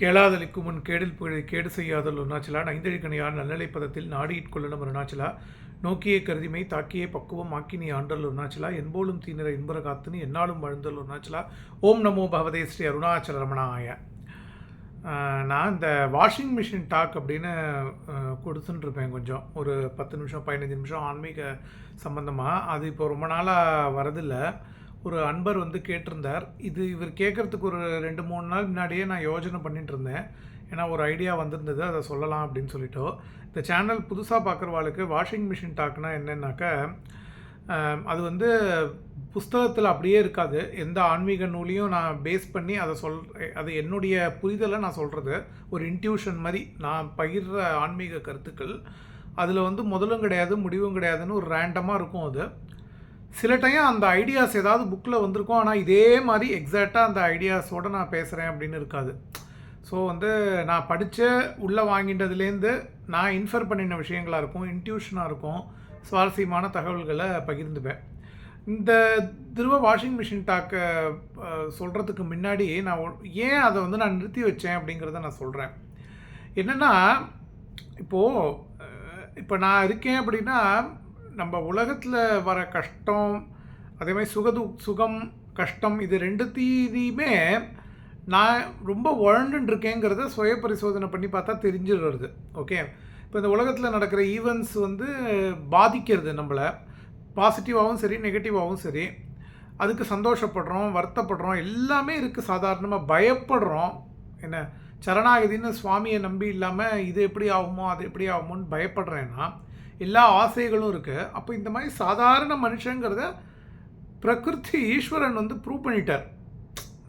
கேளாதலிக்கும் முன் கேடில் புகழை கேடு செய்யாதல் அருணாச்சலா. நைந்தழிக்கணையார் நல்லலை பதத்தில் நாடியிட்கொள்ளலும் அருணாச்சலா. நோக்கியே கருதிமை தாக்கியே பக்குவம் ஆக்கினி ஆண்டல் அருணாச்சலா. என்போலும் தீநிற இன்புற காத்துனி என்னாலும் வாழ்ந்தல் அருணாச்சலா. ஓம் நமோ பகவதே ஸ்ரீ அருணாச்சல ரமணாய. நான் இந்த வாஷிங் மிஷின் டாக் அப்படின்னு கொடுத்துட்டுருப்பேன் கொஞ்சம். ஒரு பத்து நிமிஷம் பதினஞ்சு நிமிஷம் ஆன்மீக சம்மந்தமாக அது இப்போ ரொம்ப நாளாக வரதில்லை. ஒரு அன்பர் வந்து கேட்டிருந்தார். இது இவர் கேட்குறதுக்கு ஒரு ரெண்டு மூணு நாள் முன்னாடியே நான் யோஜனை பண்ணிட்டு இருந்தேன். ஏன்னா ஒரு ஐடியா வந்திருந்தது. அதை சொல்லலாம் அப்படின்னு சொல்லிட்டு. இந்த சேனல் புதுசாக பார்க்குறவாளுக்கு வாஷிங் மிஷின் டாக்னா என்னன்னாக்கா அது வந்து புஸ்தகத்தில் அப்படியே இருக்காது. எந்த ஆன்மீக நூலையும் நான் பேஸ் பண்ணி அதை சொல் அது என்னுடைய புரிதலை நான் சொல்கிறது ஒரு இன்ட்யூஷன் மாதிரி நான் பகிர்ற ஆன்மீக கருத்துக்கள். அதில் வந்து முதலும் கிடையாது முடிவும் கிடையாதுன்னு ஒரு ரேண்டமாக இருக்கும் அது. சில டைம் அந்த ஐடியாஸ் ஏதாவது புக்கில் வந்திருக்கும். ஆனால் இதே மாதிரி எக்ஸாக்டாக அந்த ஐடியாஸோடு நான் பேசுகிறேன் அப்படின்னு இருக்காது. ஸோ வந்து நான் படித்த உள்ளே வாங்கிட்டதுலேருந்து நான் இன்ஃபர் பண்ணின விஷயங்களாக இருக்கும் இன்ட்யூஷனாக இருக்கும் சுவாரஸ்யமான தகவல்களை பகிர்ந்துப்பேன். இந்த திருவ வாஷிங் மிஷின் டாக்கை சொல்கிறதுக்கு முன்னாடி நான் ஏன் அதை வந்து நான் நிறுத்தி வச்சேன் அப்படிங்கிறத நான் சொல்கிறேன் என்னென்னா இப்போது இப்போ நான் இருக்கேன் அப்படின்னா நம்ம உலகத்தில் வர கஷ்டம் அதே மாதிரி சுகது சுகம் கஷ்டம் இது ரெண்டுத்தையுமே நான் ரொம்ப உழண்டுருக்கேங்கிறத சுய பரிசோதனை பண்ணி பார்த்தா தெரிஞ்சிடுறது. ஓகே இப்போ இந்த உலகத்தில் நடக்கிற ஈவெண்ட்ஸ் வந்து பாதிக்கிறது நம்மளை. பாசிட்டிவாகவும் சரி நெகட்டிவாகவும் சரி. அதுக்கு சந்தோஷப்படுறோம் வருத்தப்படுறோம் எல்லாமே இருக்குது சாதாரணமாக பயப்படுறோம். என்ன? சரணாகதின்னு சுவாமியை நம்பி இல்லாமல் இது எப்படி ஆகுமோ அது எப்படி ஆகுமோன்னு பயப்படுறேன்னா எல்லா ஆசைகளும் இருக்குது அப்போ இந்த மாதிரி சாதாரண மனுஷங்கிறத பிரகிருதி ஈஸ்வரன் வந்து ப்ரூவ் பண்ணிட்டார்.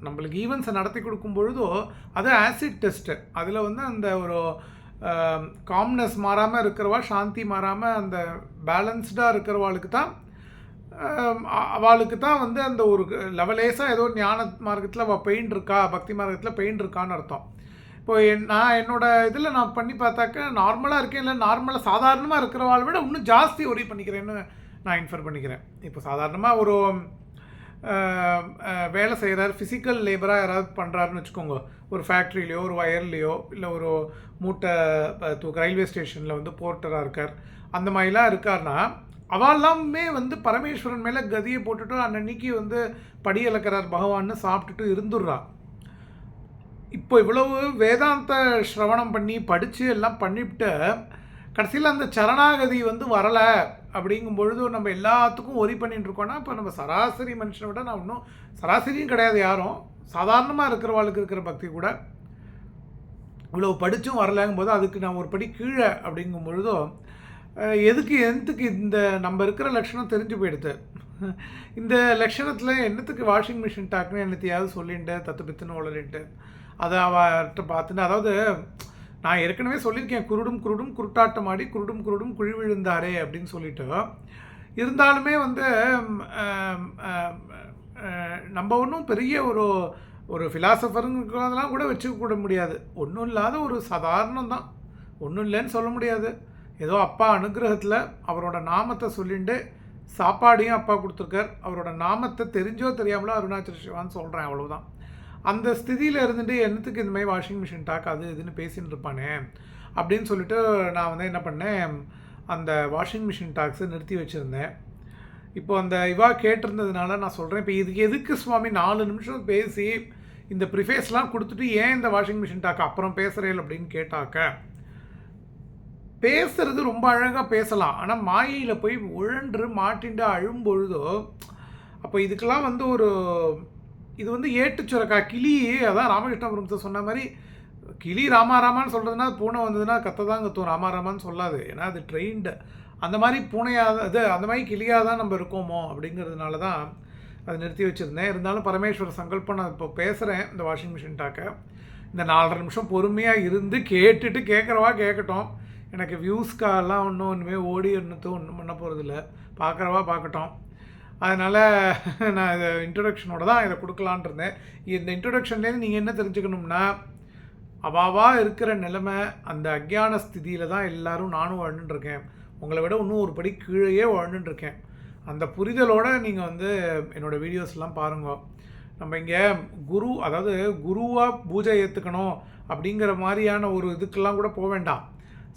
நம்மளுக்கு ஈவெண்ட்ஸை நடத்தி கொடுக்கும் பொழுதோ அது ஆசிட் டெஸ்ட்டு அதில் வந்து அந்த ஒரு காம்னஸ் மாறாமல் இருக்கிறவா சாந்தி மாறாமல் அந்த பேலன்ஸ்டாக இருக்கிறவாளுக்கு தான் அவளுக்கு தான் வந்து அந்த ஒரு லெவலேஸாக ஏதோ ஞான மார்க்கத்தில் அவள் பெயின் இருக்கா பக்தி மார்க்கத்தில் பெயின் இருக்கான்னு அர்த்தம். இப்போ என் நான் என்னோடய இதில் நான் பண்ணி பார்த்தாக்க நார்மலாக இருக்கேன் இல்லை நார்மலாக சாதாரணமாக இருக்கிறவாளை விட இன்னும் ஜாஸ்தி ஒரி பண்ணிக்கிறேன்னு நான் இன்ஃபர் பண்ணிக்கிறேன். இப்போ சாதாரணமாக ஒரு வேலை செய்கிறார் ஃபிசிக்கல் லேபராக யாராவது பண்ணுறாருன்னு வச்சுக்கோங்க. ஒரு ஃபேக்ட்ரிலேயோ ஒரு வயர்லேயோ இல்லை ஒரு மூட்டை தூக்க ரயில்வே ஸ்டேஷனில் வந்து போர்ட்டராக இருக்கார். அந்த மாதிரிலாம் இருக்கார்னா அவெல்லாமே வந்து பரமேஸ்வரன் மேலே கதியை போட்டுட்டு அன்னன்னைக்கு வந்து படி இழக்கிறார் பகவான்னு சாப்பிட்டுட்டு இருந்துடுறா. இப்போ இவ்வளவு வேதாந்த ஸ்ரவணம் பண்ணி படித்து எல்லாம் பண்ணிவிட்டு கடைசியில் அந்த சரணாகதி வந்து வரலை அப்படிங்கும் பொழுது நம்ம எல்லாத்துக்கும் ஒரி பண்ணிட்டு இருக்கோம்னா இப்போ நம்ம சராசரி மனுஷனை விட நான் இன்னும் சராசரியும் கிடையாது யாரும். சாதாரணமாக இருக்கிறவாளுக்கு இருக்கிற பக்தி கூட. இவ்வளோ படித்தும் வரலங்கும் போது அதுக்கு நான் ஒரு படி கீழே அப்படிங்கும் பொழுதோ எதுக்கு எதுக்கு இந்த நம்ம இருக்கிற லட்சணம் தெரிஞ்சு போயிடுது? இந்த லட்சணத்தில் என்னத்துக்கு வாஷிங் மிஷின் டாக்குன்னு என்னத்தையாவது சொல்லிட்டு தத்து பித்துன்னு உளறிட்டு அதை அவர்கிட்ட பார்த்துன்னு அதாவது நான் ஏற்கனவே சொல்லியிருக்கேன் குருடும் குருடும் குருட்டாட்டம் ஆடி குருடும் குருடும் குழி விழுந்தாரே அப்படின்னு சொல்லிட்டு இருந்தாலுமே வந்து நம்ம ஒன்றும் பெரிய ஒரு ஒரு ஃபிலாசபருங்கிறதெல்லாம் கூட வச்சுக்கூட முடியாது. ஒன்றும் இல்லாத ஒரு சாதாரணம் தான். ஒன்றும் இல்லைன்னு சொல்ல முடியாது. ஏதோ அப்பா அனுகிரகத்தில் அவரோட நாமத்தை சொல்லிட்டு சாப்பாடையும் அப்பா கொடுத்துருக்கார். அவரோட நாமத்தை தெரிஞ்சோ தெரியாமலோ அருணாச்சல சிவான்னு சொல்கிறேன் அவ்வளோதான் அந்த ஸ்திதியில் இருந்துட்டு என்னத்துக்கு இந்த மாதிரி வாஷிங் மிஷின் டாக் அது இதுன்னு பேசின்னு இருப்பானே அப்படின்னு சொல்லிட்டு நான் வந்து என்ன பண்ணேன் அந்த வாஷிங் மிஷின் டாக்ஸை நிறுத்தி வச்சுருந்தேன். இப்போ அந்த இவா கேட்டிருந்ததுனால நான் சொல்கிறேன் இப்போ இதுக்கு எதுக்கு சுவாமி நாலு நிமிஷம் பேசி இந்த ப்ரிஃபேஸ்லாம் கொடுத்துட்டு ஏன் இந்த வாஷிங் மிஷின் டாக் அப்புறம் பேசுகிறேன் அப்படின்னு கேட்டாக்க பேசுறது ரொம்ப அழகாக பேசலாம். ஆனால் மாயையில் போய் உழன்று மாட்டிண்டு அழும்பொழுதோ அப்போ இதுக்கெல்லாம் வந்து ஒரு இது வந்து ஏட்டு சுரக்கா கிளி அதான் ராமகிருஷ்ணபுரத்தை சொன்ன மாதிரி கிளி ராமாராமான்னு சொல்கிறதுனா பூனை வந்ததுன்னா கத்த தான் கத்தும் ராமாராமான்னு சொல்லாது. ஏன்னா அது ட்ரெயின்டு அந்த மாதிரி பூனையாக அது அந்த மாதிரி கிளியாக தான் நம்ம இருக்கோமோ அப்படிங்கிறதுனால தான் அதை நிறுத்தி வச்சுருந்தேன். இருந்தாலும் பரமேஸ்வர சங்கல்பம் நான் இப்போ பேசுகிறேன் இந்த வாஷிங் மிஷின் டாக்க. இந்த நாலரை நிமிஷம் பொறுமையாக இருந்து கேட்டுட்டு கேட்குறவா கேட்கட்டும் எனக்கு வியூஸ்க்காலாம் ஒன்றும் ஒன்றுமே ஓடி ஒன்றுத்தும் ஒன்றும் பண்ண போகிறதில்ல பார்க்குறவா பார்க்கட்டும் அதனால் நான் இதை இன்ட்ரொடக்ஷனோட தான் இதை கொடுக்கலான் இருந்தேன். இந்த இன்ட்ரடக்ஷன்லேருந்து நீங்கள் என்ன தெரிஞ்சுக்கணும்னா அவாவா இருக்கிற நிலைமை அந்த அக்ஞான ஸ்திதியில் தான் எல்லாரும் நானும் வாழ்ந்துட்டுருக்கேன் உங்களை விட இன்னும் ஒரு படி கீழேயே வாழ்ந்துட்டுருக்கேன் அந்த புரிதலோடு நீங்கள் வந்து என்னோடய வீடியோஸ்லாம் பாருங்க. நம்ம இங்கே குரு அதாவது குருவாக பூஜை ஏற்றுக்கணும் அப்படிங்கிற மாதிரியான ஒரு இதுக்கெல்லாம் கூட போக வேண்டாம்.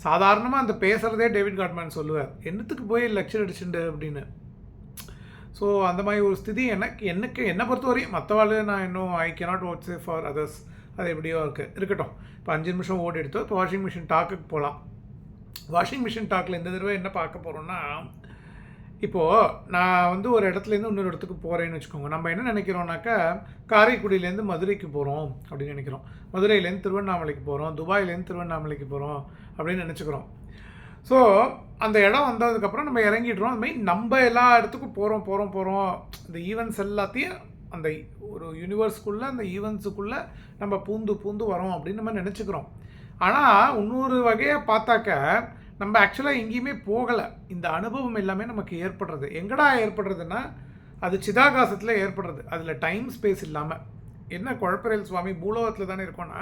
சாதாரணமாக அந்த பேசுகிறதே டேவிட் காட்மேன் சொல்லுவார். என்னத்துக்கு போய் லெக்சர் அடிச்சுண்டு அப்படின்னு? ஸோ அந்த மாதிரி ஒரு ஸ்திதி எனக்கு எனக்கு என்னை பொறுத்தவரையும் மற்றவாள் நான் இன்னும் I cannot watch for others அது எப்படியோ இருக்குது இருக்கட்டும். இப்போ அஞ்சு நிமிஷம் ஓடி எடுத்தோம். இப்போ வாஷிங் மிஷின் டாக்குக்கு போகலாம் வாஷிங் மிஷின் டாக்கில் இந்த தடவை என்ன பார்க்க போகிறோன்னா இப்போது நான் வந்து ஒரு இடத்துலேருந்து இன்னொரு இடத்துக்கு போகிறேன்னு வச்சுக்கோங்க. நம்ம என்ன நினைக்கிறோம்னாக்கா காரைக்குடியிலேருந்து மதுரைக்கு போகிறோம் அப்படின்னு நினைக்கிறோம். மதுரையிலேருந்து திருவண்ணாமலைக்கு போகிறோம் துபாயிலேருந்து திருவண்ணாமலைக்கு போகிறோம் அப்படின்னு நினச்சிக்கிறோம். ஸோ அந்த இடம் வந்ததுக்கப்புறம் நம்ம இறங்கிடுறோம். அது மாதிரி நம்ம எல்லா இடத்துக்கும் போகிறோம் போகிறோம் போகிறோம் இந்த ஈவெண்ட்ஸ் எல்லாத்தையும் அந்த ஒரு யூனிவர்ஸ்க்குள்ளே அந்த ஈவெண்ட்ஸுக்குள்ளே நம்ம பூந்து பூந்து வரோம் அப்படின்னு நம்ம நினச்சிக்கிறோம். ஆனால் இன்னொரு வகையை பார்த்தாக்க நம்ம ஆக்சுவலாக எங்கேயுமே போகலை. இந்த அனுபவம் எல்லாமே நமக்கு ஏற்படுறது. எங்கடா ஏற்படுறதுன்னா அது சிதாகாசத்தில் ஏற்படுறது. அதில் டைம் ஸ்பேஸ் இல்லாமல் என்ன குழப்பரேல் சுவாமி பூலோகத்தில் தானே இருக்கோன்னா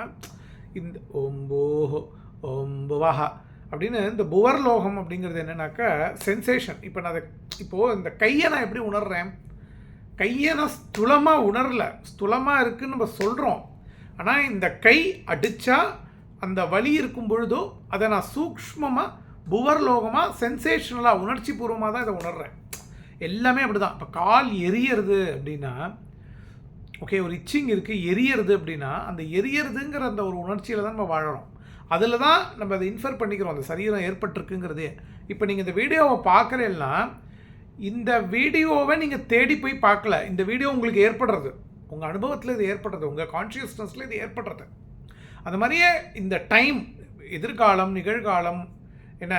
இந்த ஒம்போஹோ ஓம்புவாஹா. அப்படின்னு இந்த புவர்லோகம் அப்படிங்கிறது என்னன்னாக்கா சென்சேஷன் இப்போ நான் அதை இப்போது இந்த கையை நான் எப்படி உணர்கிறேன் கையை நான் ஸ்துலமாக உணரல. ஸ்துலமாக இருக்குதுன்னு நம்ம சொல்கிறோம் ஆனால் இந்த கை அடித்தா அந்த வலி இருக்கும் பொழுதோ அதை நான் சூக்ஷ்மமாக புவர்லோகமாக சென்சேஷனலாக உணர்ச்சி பூர்வமாக தான் இதை உணர்கிறேன் எல்லாமே அப்படி தான் இப்போ கால் எரியறது அப்படின்னா ஓகே ஒரு இச்சிங் இருக்குது எரியறது அப்படின்னா அந்த எரியறதுங்கிற அந்த ஒரு உணர்ச்சியில் தான் நம்ம வாழறோம். அதில் தான் நம்ம அதை இன்ஃபர் பண்ணிக்கிறோம். அந்த சரீரம் ஏற்பட்டிருக்குங்கிறதே. இப்போ நீங்கள் இந்த வீடியோவை பார்க்குறேன்னா இந்த வீடியோவை நீங்கள் தேடி போய் பார்க்கல. இந்த வீடியோ உங்களுக்கு ஏற்படுறது. உங்கள் அனுபவத்தில் இது ஏற்படுறது. உங்கள் கான்ஷியஸ்னஸில் இது ஏற்படுறது. அந்த மாதிரியே இந்த டைம் எதிர்காலம் நிகழ்காலம் என்ன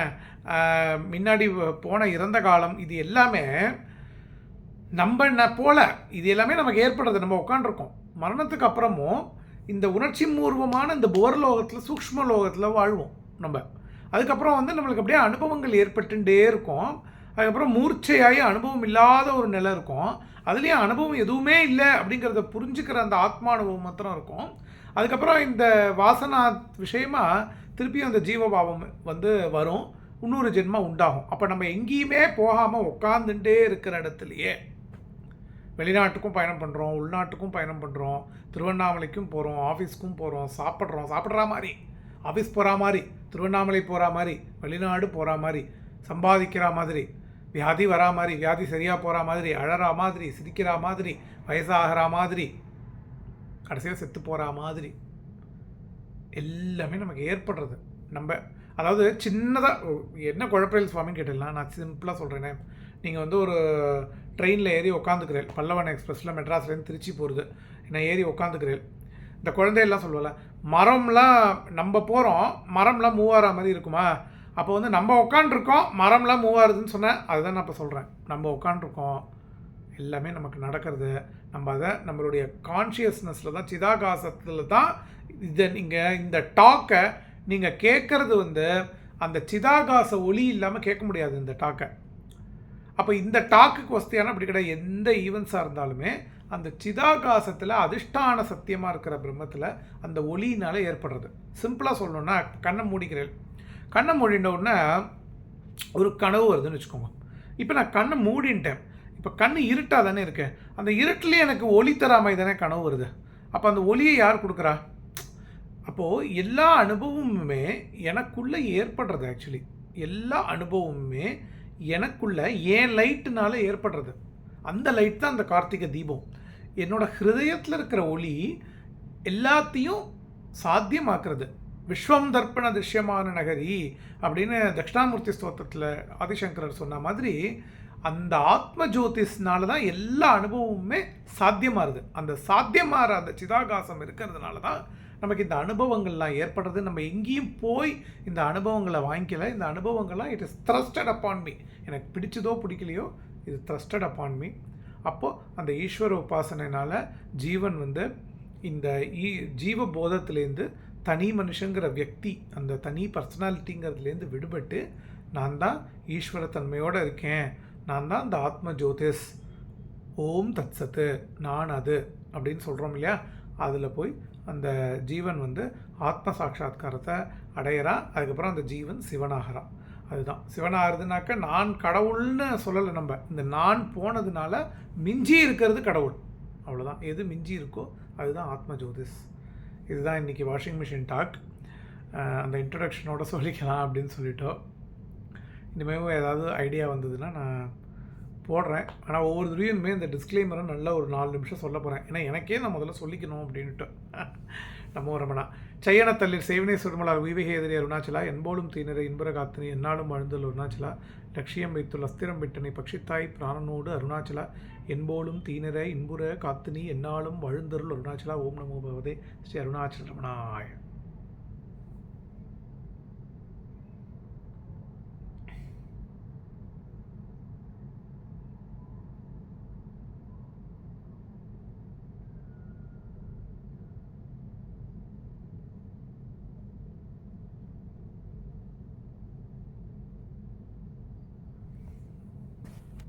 முன்னாடி போன இறந்த காலம் இது எல்லாமே நம்ம போல இது எல்லாமே நமக்கு ஏற்படுறது. நம்ம உட்காண்ட்ருக்கோம் மரணத்துக்கு அப்புறமும் இந்த உணர்ச்சி பூர்வமான இந்த போர்லோகத்தில் சூக்ஷ்ம லோகத்தில் வாழ்வோம் நம்ம. அதுக்கப்புறம் வந்து நம்மளுக்கு அப்படியே அனுபவங்கள் ஏற்பட்டுட்டே இருக்கும். அதுக்கப்புறம் மூர்ச்சையாகி அனுபவம் இல்லாத ஒரு நிலை இருக்கும். அதுலேயும் அனுபவம் எதுவுமே இல்லை அப்படிங்கிறத புரிஞ்சுக்கிற அந்த ஆத்மா அனுபவம் மாத்திரம் இருக்கும். அதுக்கப்புறம் இந்த வாசனா விஷயமா திருப்பியும் அந்த ஜீவபாவம் வந்து வரும். இன்னொரு ஜென்மம் உண்டாகும். அப்போ நம்ம எங்கேயுமே போகாமல் உட்காந்துட்டே இருக்கிற இடத்துலையே வெளிநாட்டுக்கும் பயணம் பண்ணுறோம் உள்நாட்டுக்கும் பயணம் பண்ணுறோம் திருவண்ணாமலைக்கும் போகிறோம் ஆஃபீஸ்க்கும் போகிறோம் சாப்பிட்றோம் சாப்பிட்ற மாதிரி ஆஃபீஸ் போகிற மாதிரி திருவண்ணாமலை போகிற மாதிரி வெளிநாடு போகிற மாதிரி சம்பாதிக்கிற மாதிரி வியாதி வரா மாதிரி வியாதி சரியாக போகிற மாதிரி அழறா மாதிரி சிரிக்கிற மாதிரி வயசாகிற மாதிரி கடைசியாக செத்து போகிற மாதிரி எல்லாமே நமக்கு ஏற்படுறது. நம்ம அதாவது சின்னதாக என்ன குழப்பம் சுவாமின்னு கேட்டலாம் நான் சிம்பிளாக சொல்கிறேனே நீங்கள் வந்து ஒரு ட்ரெயினில் ஏறி உட்காந்துக்கிறேன் பல்லவன் எக்ஸ்பிரஸில் மெட்ராஸ்லேருந்து திருச்சி போகிறது நான் ஏறி உட்காந்துக்கிறேன் இந்த குழந்தையெல்லாம் சொல்லுவல மரம்லாம் நம்ம போகிறோம் மரம்லாம் மூவ் ஆகிற மாதிரி இருக்குமா? அப்போ வந்து நம்ம உட்காண்ட்ருக்கோம் மரம்லாம் மூவ் ஆகுதுன்னு சொன்னேன். அதுதான் நான் இப்போ சொல்கிறேன் நம்ம உட்காண்ட்ருக்கோம் எல்லாமே நமக்கு நடக்கிறது. நம்ம அதை நம்மளுடைய கான்ஷியஸ்னஸில் தான் சிதாகாசத்தில் தான் இதை நீங்கள் இந்த டாக்கை நீங்கள் கேட்குறது வந்து அந்த சிதாகாச ஒளி இல்லாமல் கேட்க முடியாது இந்த டாக்கை அப்போ இந்த டாக்குக்கு வசதியான அப்படி கிடையாது. எந்த ஈவெண்ட்ஸாக இருந்தாலுமே அந்த சிதாகாசத்தில் அதிஷ்டான சத்தியமாக இருக்கிற பிரம்மத்தில் அந்த ஒளியினால் ஏற்படுறது. சிம்பிளாக சொல்லணும்னா கண்ணை மூடிக்கிறேன். கண்ணை மூடின உடனே ஒரு கனவு வருதுன்னு வச்சுக்கோங்க. இப்போ நான் கண்ணை மூடின்ட்டேன். இப்போ கண் இருட்டாக தானே இருக்கேன் அந்த இருட்டிலே எனக்கு ஒளி தராமை தானே கனவு வருது. அப்போ அந்த ஒளியை யார் கொடுக்குறா? அப்போது எல்லா அனுபவமுமே எனக்குள்ளே ஏற்படுறது ஆக்சுவலி எல்லா அனுபவமுமே எனக்குள்ள ஏன் லைட்டுனால ஏற்படுறது? அந்த லைட் தான் அந்த கார்த்திகை தீபம். என்னோடய ஹிருதயத்தில் இருக்கிற ஒளி எல்லாத்தையும் சாத்தியமாக்குறது. விஸ்வம் தர்ப்பண திருஷ்யமான நகரி அப்படின்னு தட்சிணாமூர்த்தி ஸ்தோத்திரத்தில் ஆதிசங்கரர் சொன்ன மாதிரி அந்த ஆத்ம ஜோதிஷ்னால தான் எல்லா அனுபவமுமே சாத்தியமாகுது அந்த சாத்தியமாகிற அந்த சிதாகாசம் இருக்கிறதுனால தான் நமக்கு இந்த அனுபவங்கள்லாம் ஏற்படுறது. நம்ம எங்கேயும் போய் இந்த அனுபவங்களை வாங்கிக்கல. இந்த அனுபவங்கள்லாம் it is trusted upon me எனக்கு பிடிச்சதோ பிடிக்கலையோ இது த்ரஸ்டட் அப்பான் மீ அப்போது அந்த ஈஸ்வர உபாசனைனால ஜீவன் வந்து இந்த ஈ ஜீவ போதத்துலேருந்து தனி மனுஷங்கிற வியக்தி அந்த தனி பர்சனாலிட்டிங்கிறதுலேருந்து விடுபட்டு நான் தான் ஈஸ்வரத்தன்மையோடு இருக்கேன். நான் தான் அந்த ஆத்ம ஜோதிஷ் ஓம் தத்சத்து நான் அது. அப்படின்னு சொல்கிறோம் இல்லையா? அதில் போய் அந்த ஜீவன் வந்து ஆத்ம சாட்சா்காரத்தை அடையிறான் அதுக்கப்புறம் அந்த ஜீவன் சிவனாகிறான் அதுதான். சிவனாகிறதுனாக்க நான் கடவுள்னு சொல்லலை நம்ம. இந்த நான் போனதுனால மிஞ்சி இருக்கிறது கடவுள். அவ்வளோதான் எது மிஞ்சி இருக்கோ அதுதான் ஆத்ம ஜோதிஸ். இதுதான் இன்றைக்கி வாஷிங் மிஷின் டாக் அந்த இன்ட்ரடக்ஷனோட சொல்லிக்கலாம் அப்படின்னு சொல்லிட்டோம். இனிமேல் ஏதாவது ஐடியா வந்ததுன்னா நான் போடுறேன். ஆனால் ஒவ்வொரு தடவையுமே இந்த டிஸ்க்ளைமரை நல்லா ஒரு நாலு நிமிஷம் சொல்ல போகிறேன் ஏன்னா எனக்கே நான் முதல்ல சொல்லிக்கணும் அப்படின்ட்டு நம்ம ரமணா. செய்யணத்தல்லில் சேவனை சுருமலார் உய்வகை எதிரி அருணாச்சலா என்போலும் தீனரை இன்பரகாத்தினி என்னாலும் அழுந்தல் அருணாச்சலா லட்சியம் வைத்துள்ள அஸ்திரம் விட்டனை பட்சித்தாய் பிராணனோடு அருணாச்சலா என்போலும் தீனரை இன்புற காத்தினி என்னாலும் வழுந்தருள் அருணாச்சலா ஓம் நமோ பகவதே ஸ்ரீ அருணாச்சல ரமணாய.